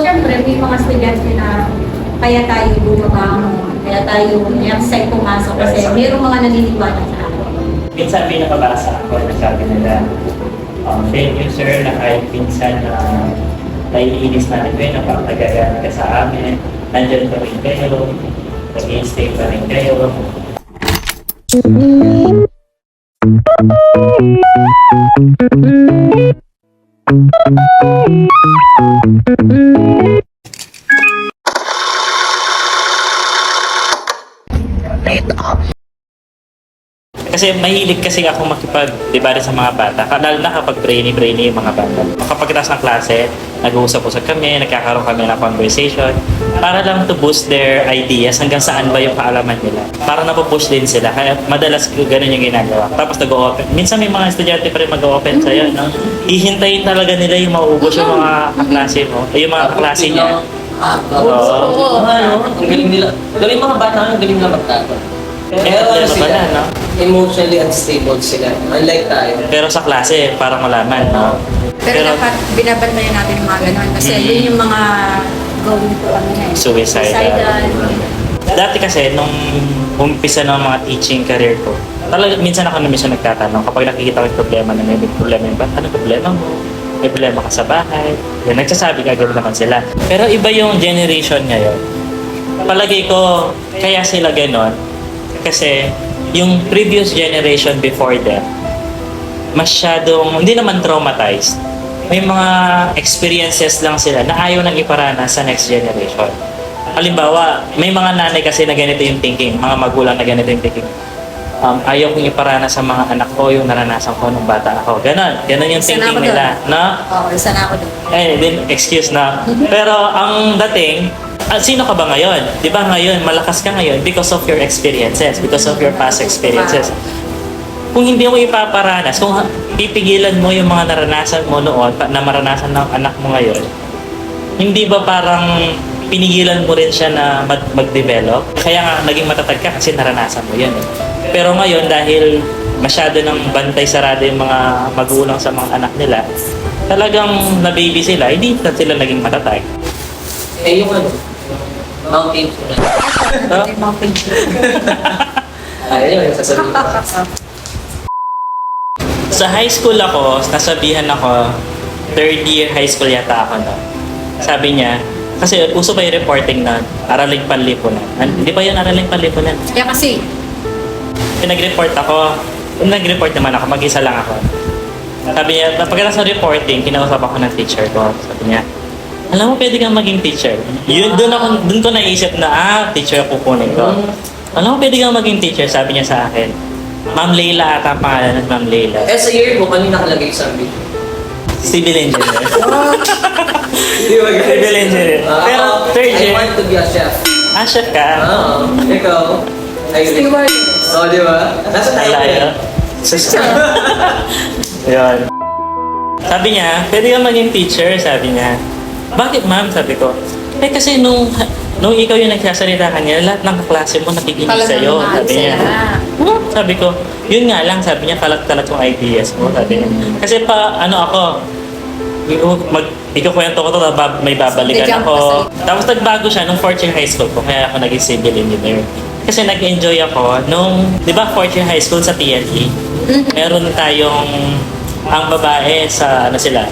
syempre, may mga estudyante na kaya tayo bumabangon, kaya tayo i-accept pumasok kasi mayroong mga naniniwala sa akin. Minsan may nakabasa ako na sabi nila, um, thank you sir na kahit minsan na naiinis namin kayo, napakagagana ka sa amin, nandyan pa rin kayo, nag-i-stay pa rin kayo. Late off. Kasi mahilig kasi ako makipag, di ba, sa mga bata. Lalo na kapag brainy-brainy yung mga bata. Kapag taas ng klase, nag-uusap-usap kami, nagkakaroon kami ng conversation para lang to boost their ideas hanggang saan ba yung kaalaman nila. Para napupush din sila. Kaya madalas ganun yung ginagawa. Tapos nag-open. Minsan may mga estudyante pa rin mag-open sa'yo. No? Hihintayin talaga nila yung mauubos yung mga kaklase mo. Yung mga kaklase niya. Ah, Oo. Oo, ano, ang galing nila. Galing mga bata, ang galing nila magtato. Eh, Pero ano sila, pala, no? emotionally unstable sila. Unlike tayo. Pero sa klase, parang malaman, no? Pero, dapat binabantayan natin yung mga ganun kasi Mm. yun yung mga going to ano na eh. Suicidal. Suicidal. Dati kasi, nung umpisa ng mga teaching career ko, talaga, minsan ako na minsan nagtatanong kapag nakikita ko yung problema na may problema yung bata, ano problema mo? May problema ka sa bahay. Yan, nagsasabi ka agad naman sila. Pero iba yung generation ngayon. Palagay ko, kaya sila ganon, kasi yung previous generation before them, masyadong, hindi naman traumatized. May mga experiences lang sila na ayaw nang iparana sa next generation. Halimbawa, may mga nanay kasi na ganito yung thinking, mga magulang na ganito yung thinking. Um, ayaw kong iparana sa mga anak ko yung naranasan ko nung bata ako. Ganon. Ganon yung Isa thinking nila. No? Oo, isa na ako doon. Eh, din, excuse na. Pero ang dating, ah, sino ka ba ngayon? Di ba ngayon, malakas ka ngayon because of your experiences, because of your past experiences. Kung hindi mo ipaparanas, kung pipigilan mo yung mga naranasan mo noon, na maranasan ng anak mo ngayon, hindi ba parang pinigilan mo rin siya na mag- mag-develop? Kaya nga, naging matatag ka kasi naranasan mo yun. Eh. Pero ngayon, dahil masyado ng bantay sarado yung mga magulang sa mga anak nila, talagang na-baby sila, hindi na sila naging matatag. Eh, yung ano, mountain na. Yung mga picture. Ayun yung sasabihin ko. Sa high school ako, nasabihan ako, third year high school yata ako no. Sabi niya, kasi uso pa yung reporting na araling panlipunan. An- Hindi pa yun araling panlipunan. Kaya kasi, Pinag-report ako. Nung nag-report naman ako, mag-isa lang ako. Sabi niya, pagkatapos ng reporting, kinausap ako ng teacher ko. Sabi niya, alam mo, pwede kang maging teacher. Yun, doon ako, doon ko naisip na, ah, teacher ako kukunin ko. Alam mo, pwede kang maging teacher, sabi niya sa akin. Ma'am Leila ata ang pangalan ng Ma'am Leila. Eh, sa year mo, kanina nakalagay sa video. Civil engineer. Di ba guys? Civil engineer. Ah, Pero ako, third I year, want to be a chef. ah, chef ka. Oo. Ikaw? Ayun. stewardess. Oo, di ba? Nasa tayo Alayo. Sus. Yun. Sabi niya, pwede ka maging teacher, sabi niya. Bakit ma'am? Sabi ko. Eh kasi nung nung ikaw yung nagsasalita kanya, lahat ng kaklase mo nakikinig Talagang sa'yo. mahal Sabi niya. sila. Hmm, Sabi ko, yun nga lang, sabi niya, kalat-kalat yung ideas mo, sabi niya. Kasi pa, ano ako, mag, ikukwento ko to, bab- may babalikan Bigyan ako. sa- Tapos nagbago siya nung fourth year high school ko, kaya ako naging civil engineer. Kasi nag-enjoy ako nung, di ba fourth year high school sa TNE, meron tayong, ang babae sa, ano sila,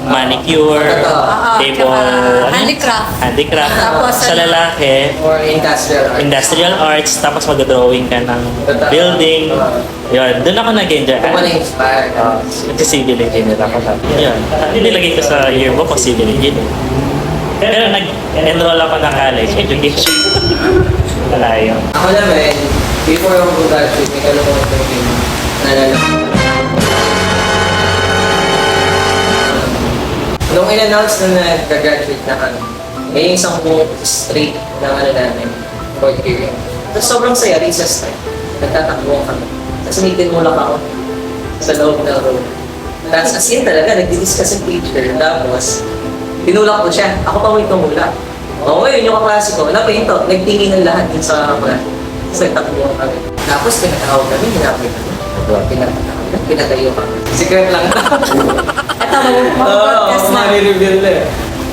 manicure, Oo, table, tsaka ano? handicraft. handicraft. Tapos, sa ano? lalaki, Or industrial art. industrial arts, tapos mag-drawing ka ng building. Yun, doon ako nag-enjoy. Kung ano inspired. Uh, civil engineer ako sabi. Yun. Nilagay ko sa yearbook ko civil engineer. Pero nag-enroll ako ng college, education. Wala yun. Ako naman, before ako mag-graduate, may kalungkot ko yung nalala Nung in-announce na nag-graduate na kami, may isang buong straight ng ano namin, fourth year. Tapos sobrang saya, recess time. Nagtatakbo kami. Tapos may tinulak ako sa loob ng room. Tapos as in talaga, nag-discuss yung teacher. Tapos, tinulak ko siya. Ako pa may tumulak. Oo, yun yung kaklase ko. To, nagtingin ng lahat yun sa mga sa takbo kami. Tapos pinatawag kami, hinapit kami. Pinatawag kami, pinatayo kami. Secret lang. Ito, Oo, mag-podcast na. mani-reveal na eh.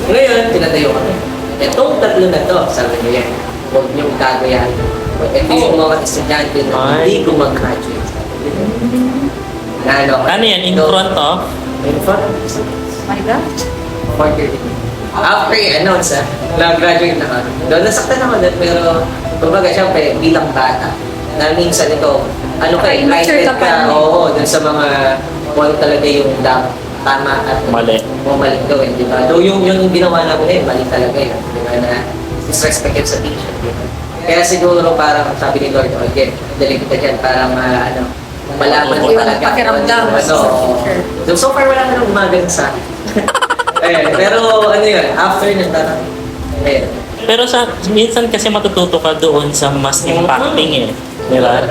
Ngayon, pinatayo kami. Itong tatlo na to, sabi ko yan, huwag niyong gagayahin. Ito yung mga estudyante na hindi ko mag-graduate. Ano, Ano yan? In front of? In front. My God. Fourth year degree. After i-announce, ah, na-graduate na kami. Doon nasaktan ako doon, pero kumbaga syempre, bilang bata, na minsan ito, ano ka, Immature excited ka pa rin. oo, doon sa mga, kung ano talaga yung dam, tama at Mali. o mali gawin, di ba? Though yung, yung ginawa namin eh, mali talaga yun, di ba, na disrespect yun sa teacher, di ba? Kaya siguro parang sabi ni Lord, okay, dali kita dyan para ma, ano, malaman mo Yung talaga. pakiramdam ano, sa teacher. So, so far wala na nang gumagano sa akin. eh, pero ano yun, after nun parang, eh, Pero sa minsan kasi matututo ka doon sa mas impacting eh. Di ba?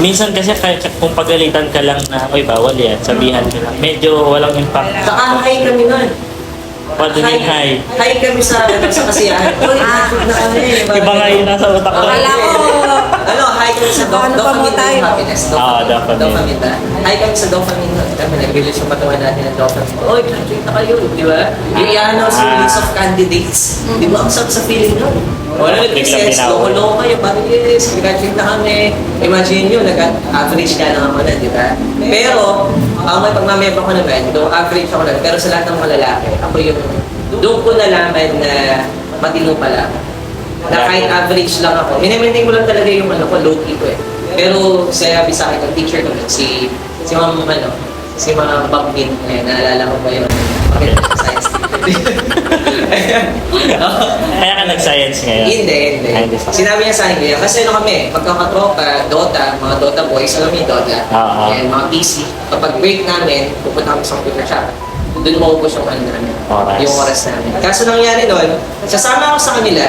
Minsan kasi kahit kung pagalitan ka lang na, oy bawal yan, sabihan ka lang. Medyo walang impact. saka high kami nun. What do you mean high? High kami sa, ano, sa kasiyahan. Uy, Ah. na kami. Iba nga yun nasa utak ko. Akala ko, Ano, high kami sa Ano pa mo dopamine tayo? yung happiness. Ah, dopamine. Dopamine na. High kami sa dopamine nun. Kami nag-release yung katawan natin ng dopamine. Uy, graduate na kayo, di ba? Yung yung Ah. list of candidates. Di ba? Ang sarap sa feeling nun. Wala nag-sense, binawi. loko-loko kayo. Yes, graduate na kami. Imagine nyo, nag-average ka lang ako na, di ba? Pero, ang may pagmamayabang ko naman, though average ako lang, pero sa lahat ng mga lalaki, ako yung, doon ko nalaman na matino pala ako. Na kahit average lang ako, minimaintain ko lang talaga yung ano ko, low key ko eh. Pero sabi sa akin, yung teacher ko, si, si Ma'am, ano, si Ma'am Bob Min, eh, naalala ko ba yun? Sa science. Kaya ka nag-science ngayon. Hindi, hindi. Ay, hindi pa. Sinabi niya sa akin ganyan. Kasi ano kami, pagkakatropa, Dota, mga Dota boys, alam yung Dota? Oo. And mga PC. Kapag break namin, pupunta kami sa computer shop. Doon maubos yung ano namin. Oras. Yung oras namin. Kaso nangyari doon, sasama ako sa kanila,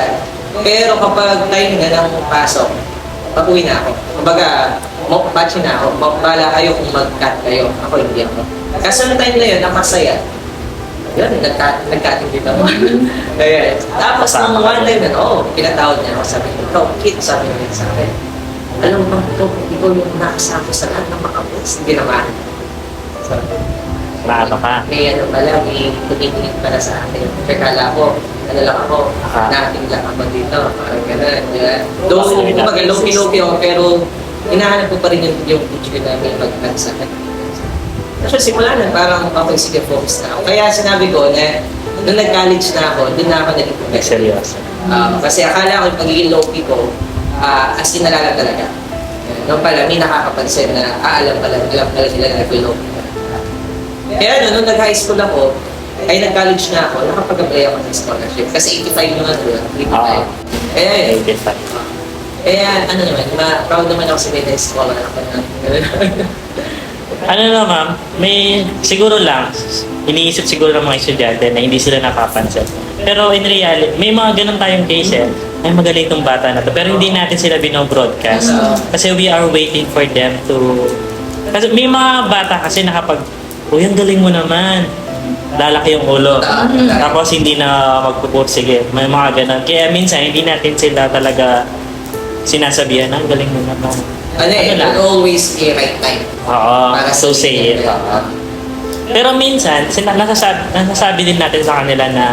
pero kapag time na ng pasok, pag-uwi na ako. Kumbaga, mock batch na ako. Mock bala kayo kung mag-cut kayo. Ako hindi ako. Kaso nung time na yun, napasaya. Yun, nagka- nagkating dito ako. Kaya, tapos Kasama nung one din. time na, oo, pinatawad niya ako. Sabi ko, ikaw, kid, sabi niya sa akin. Alam mo, ikaw, ikaw yung nakasama sa lahat ng boys. Hindi naman. Sabi ko, Maano ka? may ano pala, may tumitingin pala sa akin. Kaya kala ko, ano lang ako, nating lang ako dito. Parang gano'n. Kumbaga, natin- low-low ako, pero hinahanap ko pa rin yung, yung teacher na may mag sa akin. Kasi simula na, parang okay, sige, focus na ako. Kaya sinabi ko na, nung nag-college na ako, doon na ako naging May professional. seryoso. Ah, kasi akala ko yung pagiging low-key ko, ah, as in nalala talaga. Nung pala, may nakakapansin na, ah, alam pala, alam pala nila na nag-low-key ka. Kaya ano, nung nag-high school ako, ay nag-college na ako, nakapag-apply ako ng scholarship. Kasi 85 yung ano, 85. Ah. Kaya yun. May different. Kaya ano naman, ma- proud naman ako sa may scholar ako na. Ano na ma'am, may siguro lang, iniisip siguro ng mga estudyante na hindi sila napapansin. Pero in reality, may mga ganun tayong case eh. Ay magaling tong bata na to. Pero hindi natin sila binobroadcast. Kasi we are waiting for them to... Kasi may mga bata kasi na kapag, Uy, ang galing mo naman. Lalaki yung ulo. Tapos hindi na magpupursige. May mga ganun. Kaya minsan, hindi natin sila talaga sinasabihan, ang galing mo naman. Ano eh, Ano lang? will always be right time. Oo, Para so say it. sa oo. Pero minsan, sina- nasasabi, nasasabi din natin sa kanila na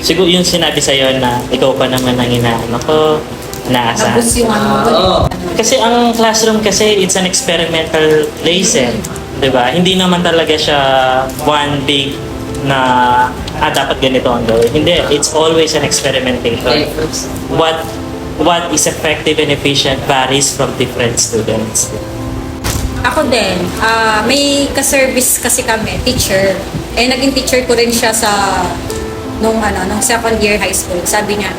siguro yung sinabi sa'yo na ikaw pa naman ang inaano ko, naasahan. Tapos yung ano, oo. Kasi ang classroom kasi it's an experimental place eh. 'Di ba? Hindi naman talaga siya one big na ah, dapat ganito ang gawin. Hindi, it's always an experimentation. What what is effective and efficient varies from different students. Ako din, ah, may ka-service kasi kami, teacher. Eh, naging teacher ko rin siya sa nung ano, nung second year high school. Sabi niya,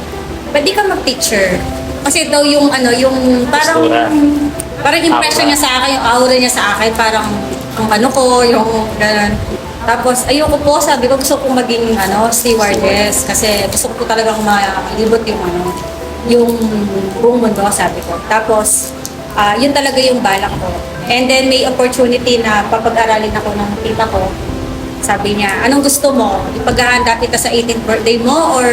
pwede ka mag-teacher. Kasi daw yung ano, yung parang Postura. parang impression Aura. niya sa akin, yung aura niya sa akin, parang ang ano ko, yung gano'n. Tapos, ayoko po, sabi ko, gusto ko maging ano, stewardess. Kasi gusto ko talagang malibot yung ano, yung buong mundo, sabi ko. Tapos, ah yun talaga yung balak ko. And then, may opportunity na papag-aralin ako ng tita ko. Sabi niya, anong gusto mo? Ipaghahanda kita sa 18th birthday mo or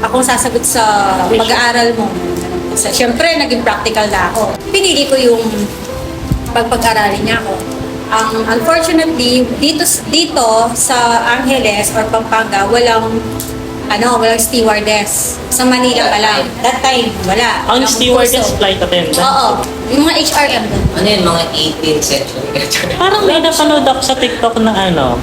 akong sasagot sa pag-aaral mo? So, Siyempre, naging practical na ako. Pinili ko yung pagpag-aralin niya ako. Ang unfortunately, dito dito sa Angeles or Pampanga, walang ano, walang stewardess. Sa Manila pa lang. That time, wala. Ang Walang stewardess, kurso. flight attendant. Oo. Yung mga HRM doon. Ano yun, mga 18th century. Parang may napanood ako sa TikTok na ano,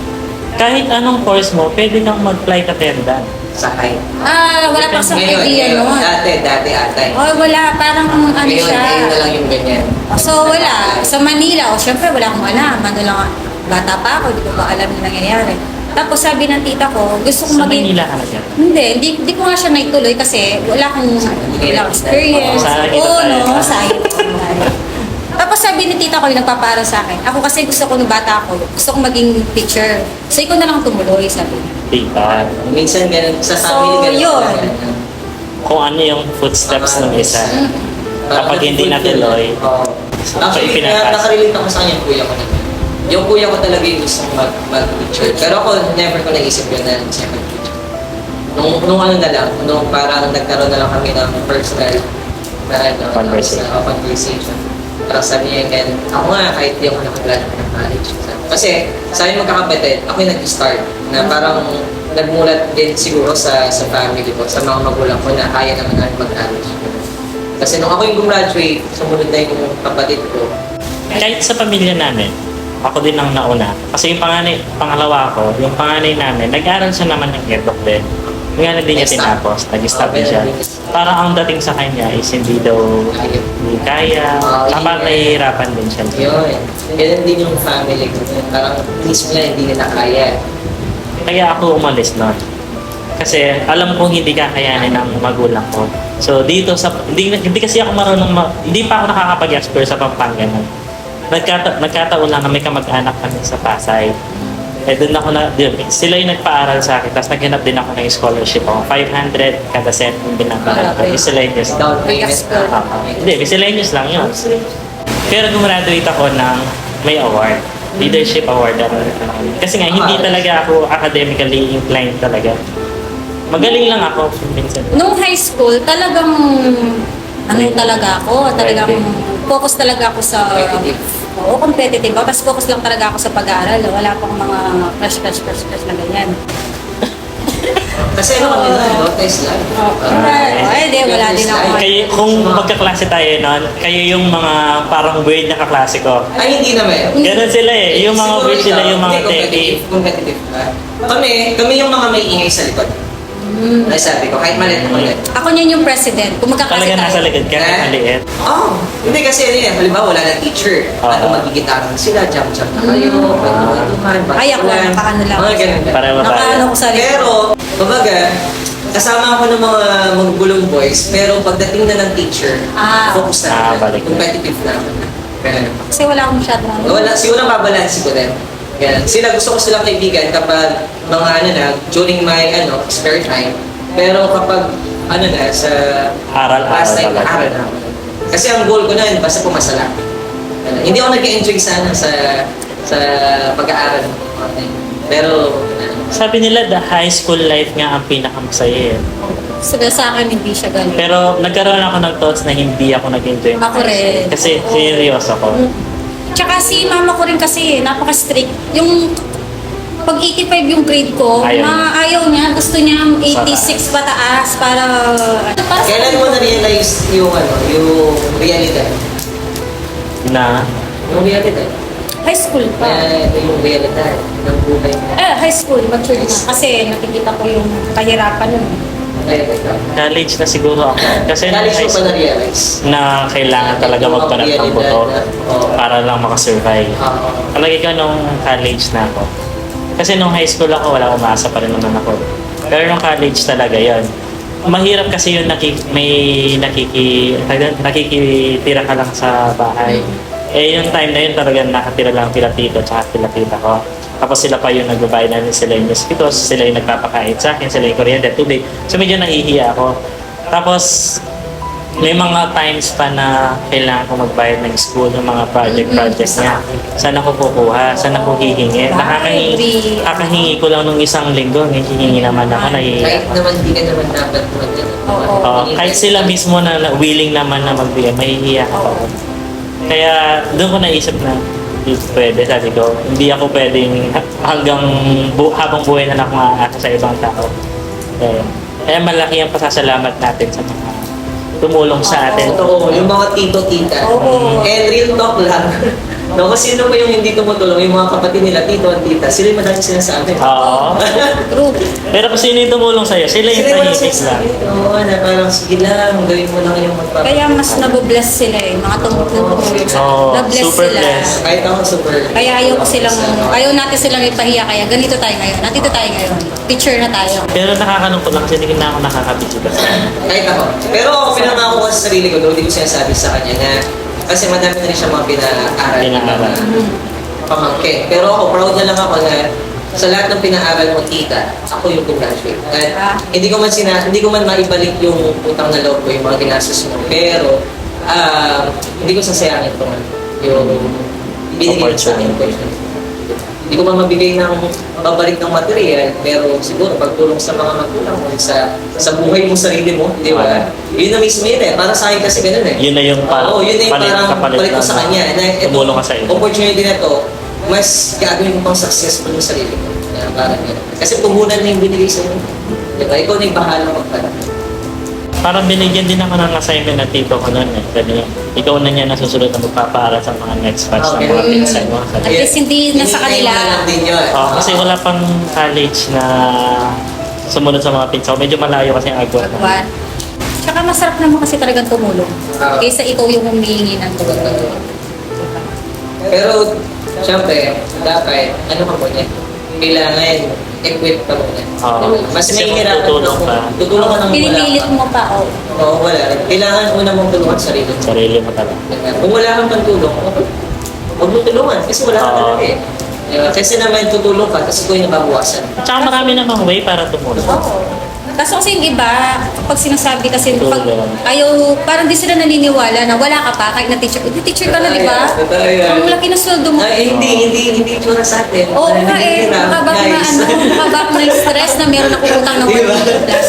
kahit anong course mo, pwede kang mag-flight attendant. sa height. Ah, wala pa sa Ngayon, idea ngayon, noon. dati, dati ata. eh. Oh, wala. Parang ano Ngayon, siya. ngayon na lang yung ganyan. So, wala. Sa Manila, o syempre wala akong alam. Ano lang, bata pa ako, di ko pa alam yung nangyayari. Tapos sabi ng tita ko, gusto ko Sa maging... Manila ka na dyan. Hindi, hindi, hindi ko nga siya naituloy kasi wala akong wala akong experience. Oo, tayo. no, sayang. Tapos sabi ni tita ko yung nagpapara sa akin. Ako kasi gusto ko nung bata ako, gusto ko maging teacher. So, ikaw na lang tumuloy, sabi niya. Data. Minsan ganun, sa So, family ganun. yun. Kung ano yung footsteps ng isa. Kapag hindi natuloy, Oo. Actually, ipinapas. kaya nakarelate ako sa kanya yung kuya ko naman. Yung kuya ko talaga yung gusto mag, mag-teacher. Pero ako, never ko naisip yun na siya mag-teacher. Nung, nung ano na lang, nung parang nagkaroon na lang kami ng personal na ano, Conversation. na- conversation. Parang sabi niya again, ako nga kahit di ako nakagraduate ng college. Kasi sabi magkakapatid, ako yung nag-start na parang nagmulat din siguro sa sa family ko, sa mga magulang ko na kaya naman namin mag-college. Kasi nung ako yung gumraduate, sumunod na yung kapatid ko. kahit sa pamilya namin, ako din ang nauna. Kasi yung panganay, pangalawa ko, yung panganay namin, nag-aral siya naman ng EDOC din. Yung nga din niya tinapos, nag-stop din siya. Parang ang dating sa kanya is hindi daw hindi kaya, yun. nahihirapan din siya. Yun. Ganun din yung family ko. Parang mismo na hindi nila kaya. Kaya ako umalis nun. Kasi alam kong hindi kakayanin ng magulang ko. So dito sa hindi, hindi kasi ako marunong ma, hindi pa ako nakakapag-explore sa Pampanga nun. Nagkata, nagkataon lang na may kamag-anak kami sa Pasay. Eh doon ako na, yun, sila yung nagpaaral sa akin. Tapos naghanap din ako ng scholarship ako. 500 kada set yung binabayaran ko. Ah. Miscellaneous. Down payment. Nag-explore. Ah, hindi, miscellaneous lang yun. Pero gumraduate ako ng may award. Leadership award. Kasi nga, hindi Ah. talaga ako academically inclined talaga. Magaling lang ako minsan. Nung high school, talagang ano talaga ako, talagang focus talaga ako sa. Oo, competitive ako. Tapos focus lang talaga ako sa pag-aaral. Wala pang mga crush, crush, crush, crush na ganyan. Kasi ano kami na, no? Test lang. Ay, di, wala din ako. Kayo, kung magkaklase tayo noon, kayo yung mga parang weird na kaklase ko. Ay, hindi naman. Ganun sila eh. Yung mga Siguro weird sila, ikaw, yung mga hindi, competitive. techie. Competitive ka. Kami, kami yung mga may ingay sa likod. Mm. Ay, sabi ko, kahit maliit na maliit. Ako niyan yung president. Kung magkaklase Talaga nasa likod ka, Eh? maliit. Oh, hindi kasi ano yan. Halimbawa, wala na teacher. Oo. Ano, magigitaran sila, jump-jump na kayo, Mm. Ay, ako, nakaano lang. Mga ganun. Para Nakaano ko sa likod. Pero, kumbaga, kasama ako ng mga magulong boys, pero pagdating na ng teacher, Ah. focus na Ah, ako. balik na. Competitive na ako. Ganun. Kasi wala akong masyadong ano. Wala, siguro babalansi ko din. Ganun. Sila, gusto ko silang kaibigan kapag mga ano na, during my ano, spare time. Pero kapag ano na, sa Aral-aral last time, talaga. aral na. Kasi ang goal ko na yun, basta pumasa lang. Ganun. Hindi ako nag-enjoy sana sa sa pag-aaral. Okay. Pero, ano, Sabi nila, the high school life nga ang pinakamasaya eh. Sabi sa akin, hindi siya ganun. Pero nagkaroon ako ng thoughts na hindi ako nag-enjoy. Ako rin. Kasi seryoso ko. Tsaka si mama ko rin kasi, napaka-strict. Yung pag 85 yung grade ko, Ayaw ayaw niya. Gusto niya 86 pataas para... para sa- kailan mo na-realize yung ano, yung realidad? Na, Yung realidad. High school Na pa. ito yung realidad ng buhay mo. Eh, high school, mature na. Kasi nakikita ko yung kahirapan nun. College na siguro ako. Kasi nung College high mo pa school, na-realize? na kailangan talaga magpanat ng buto para lang makasurvive. Oo. Talaga ka nung college na ako. Kasi nung high school ako, wala umasa pa rin naman ako. Pero nung college talaga yon Mahirap kasi yung naki, may nakiki, nakikitira ka lang sa bahay. Eh yung time na yun talaga nakatira lang tila tito at tila tita ko. Tapos sila pa yung nagbabayad namin sila yung mosquitoes, sila yung nagpapakain sa akin, sila yung kuryente, tubig. So medyo nahihiya ako. Tapos may mga times pa na kailangan ko magbayad ng school ng mga project-project niya. Saan ako kukuha? Saan ako hihingi? Nakakahingi, nakakahingi ko lang nung isang linggo. May hihingi naman ako. Nahihiya Kahit ako. naman di ka naman dapat Oo. Oo, kahit sila mismo na na- willing naman na magbigay, mahihiya ako. Kaya doon ko naisip na pwede. Sabi ko, hindi ako pwedeng hanggang bu- habang buhay na ako maaasa sa ibang tao. Kaya, kaya malaki ang pasasalamat natin sa mga tumulong sa atin. Totoo, yung mga tito-tita. Oo. And real talk lang. No, kasi sino pa yung hindi tumutulong, yung mga kapatid nila, tito at tita, sila yung madaling sinasabi. Oo. True. Pero kung sino yung tumulong sa'yo, sila yung Sila yung tahimik lang. sinasabi. Oo, na parang sige lang, gawin mo lang yung magpapalala. Kaya mas nabobless sila eh. Mga tumutulong sa Oo, Na-bless super sila. blessed. Kahit ako super. Kaya ayaw ko silang, ayaw natin silang ipahiya. Kaya ganito tayo ngayon. Nandito tayo ngayon. Picture na tayo. Pero nakakalungkot lang kasi hindi na ako nakakabisita sa Kahit ako. Pero ako pinangako ko sa sarili ko, though hindi ko sinasabi sa kanya na kasi madami na rin siya mga pinaaral. Pinaaral. Pamangkin. Pero ako, proud na lang ako na sa lahat ng pinaaral mo, tita, ako yung graduate. At Ah. hindi ko man sina, hindi ko man maibalik yung utang na loob ko, yung mga ginastos mo. Pero, ah, hindi ko sasayangin ko man yung binigay sa akin opportunity. Hindi ko man mabigay ng babalik ng material, pero siguro pagtulong sa mga magulang mo, sa sa buhay mo, sarili mo, di ba? Yun na mismo yun eh. Para sa akin kasi ganun eh. Yun na yung pa- Oo, yun na yung palit- parang kapalit palit ko sa na kanya. Na, ito, tumulong ka sa iyo. Opportunity na to, mas gagawin ko pang successful yung sarili ko. Kaya parang yun. Kasi puhunan na yung binigay sa iyo. Di ba? Ikaw na yung bahala magpala. Parang binigyan din ako ng assignment ng tito ko noon eh. Sabi niya, ikaw na niya nasusunod na magpapaaral sa mga next batch ng mga pinsan mo. Sabi At niya, least hindi na sa kanila. na. "Oh, kasi wala pang college na sumunod sa mga pinsan ko. Medyo malayo kasi ang agwat. What? Tsaka masarap naman kasi talagang tumulong. Ah. Kaysa ikaw yung humihingi ng tulong. Pero, syempre, dapat, ano ka muna, kailangan equip ka muna. Oo. Mas Kasi nahihirapan tutulong ako. ka. Tutulong ka nang wala Pinipilit ka. mo pa, oh. Oo, wala. Kailangan una mong tulungan sarili mo. Sarili mo talaga. Kung wala kang pantulong, huwag mo tulungan kasi wala ka Oo. talaga eh. Diba? Kasi naman tutulong ka, tapos ko yung nababawasan. Tsaka marami namang way para tumulong. Kaso kasi yung iba, pag sinasabi kasi, pag ayaw, parang di sila naniniwala na wala ka pa, kahit na teacher. Hindi teacher ka na, di ba? Totoo yan. Ang laki na sweldo mo. Ay, hindi, hindi, hindi itsura sa atin. Oo nga eh, makabak na ano, makabak na yung stress na meron ako utang ng Di ba? 1 million plus.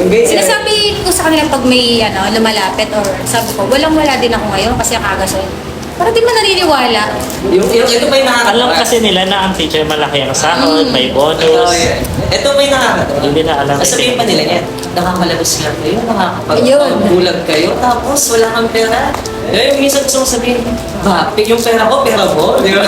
Ganyan. Sinasabi ko sa kanila pag may ano, lumalapit or sabi ko, walang-wala din ako ngayon kasi ang kagasol. Parang di man naniniwala. Yung, yung, ito pa yung nakakatawa. Alam kasi nila na ang teacher malaki ang sahod, may Totoo bonus. Ito pa yung nakakatawa. Hindi na alam. Sasabihin pa nila yan, nakakalabas lang kayo, Ayun. nakakapagbulag kayo, tapos wala kang pera. Eh, minsan gusto mong sabihin, ba, yung pera ko, pera mo, di ba?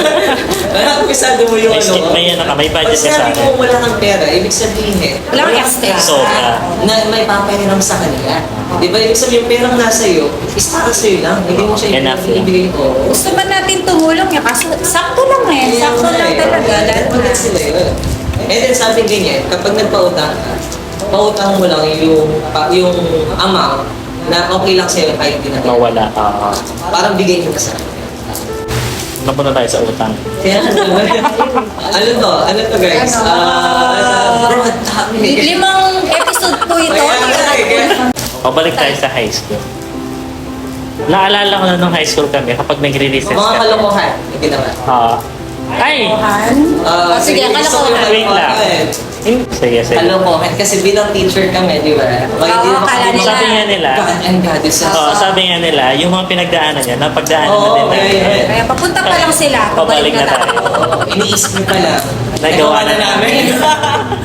Pisado mo yung May ano. skip, may ano ka, may budget Pag ka sa sinabi akin. mo wala kang pera, ibig sabihin eh, Wala kang extra. Sobra. na may papahiram sa kanila. Di ba? Ibig sabihin, yung perang nasa iyo, is para sa'yo lang. Hindi mo siya Enough lang. ibigay ko. Gusto ba natin tumulong niya? Kaso sakto lang eh. Sakto lang talaga. Lahat na. Bakit sila yun? And then sabi ganyan, kapag nagpautang ka, pautang mo lang yung, pa, yung amount na okay lang sa'yo kahit di na Mawala. Oo. Parang bigay mo na sa akin. Napunta tayo sa utang. Kaya ano, to? Ano to guys? Ano? Ah, bro, ang dami. Limang episode po ito. Pabalik tayo sa high school. Naalala ko na nung high school kami kapag nagre-recess Mga kami. kalokohan, yung ginawa. Ah. ay! Ah, Oh, sige, gusto ko Wait lang. Kalokohan. Sige, sige. Kalokohan, kasi bilang teacher kami, di ba? Pag hindi Oo, naman kala nila. Sabi nga nila, God and goddess. Oo, sabi nga nila, yung mga pinagdaanan niya, napagdaanan na Oo, din yeah, namin. yeah. Kaya papunta pa lang sila. Pabalik na tayo. Oo, iniisip niyo pa lang. Nagawa na namin.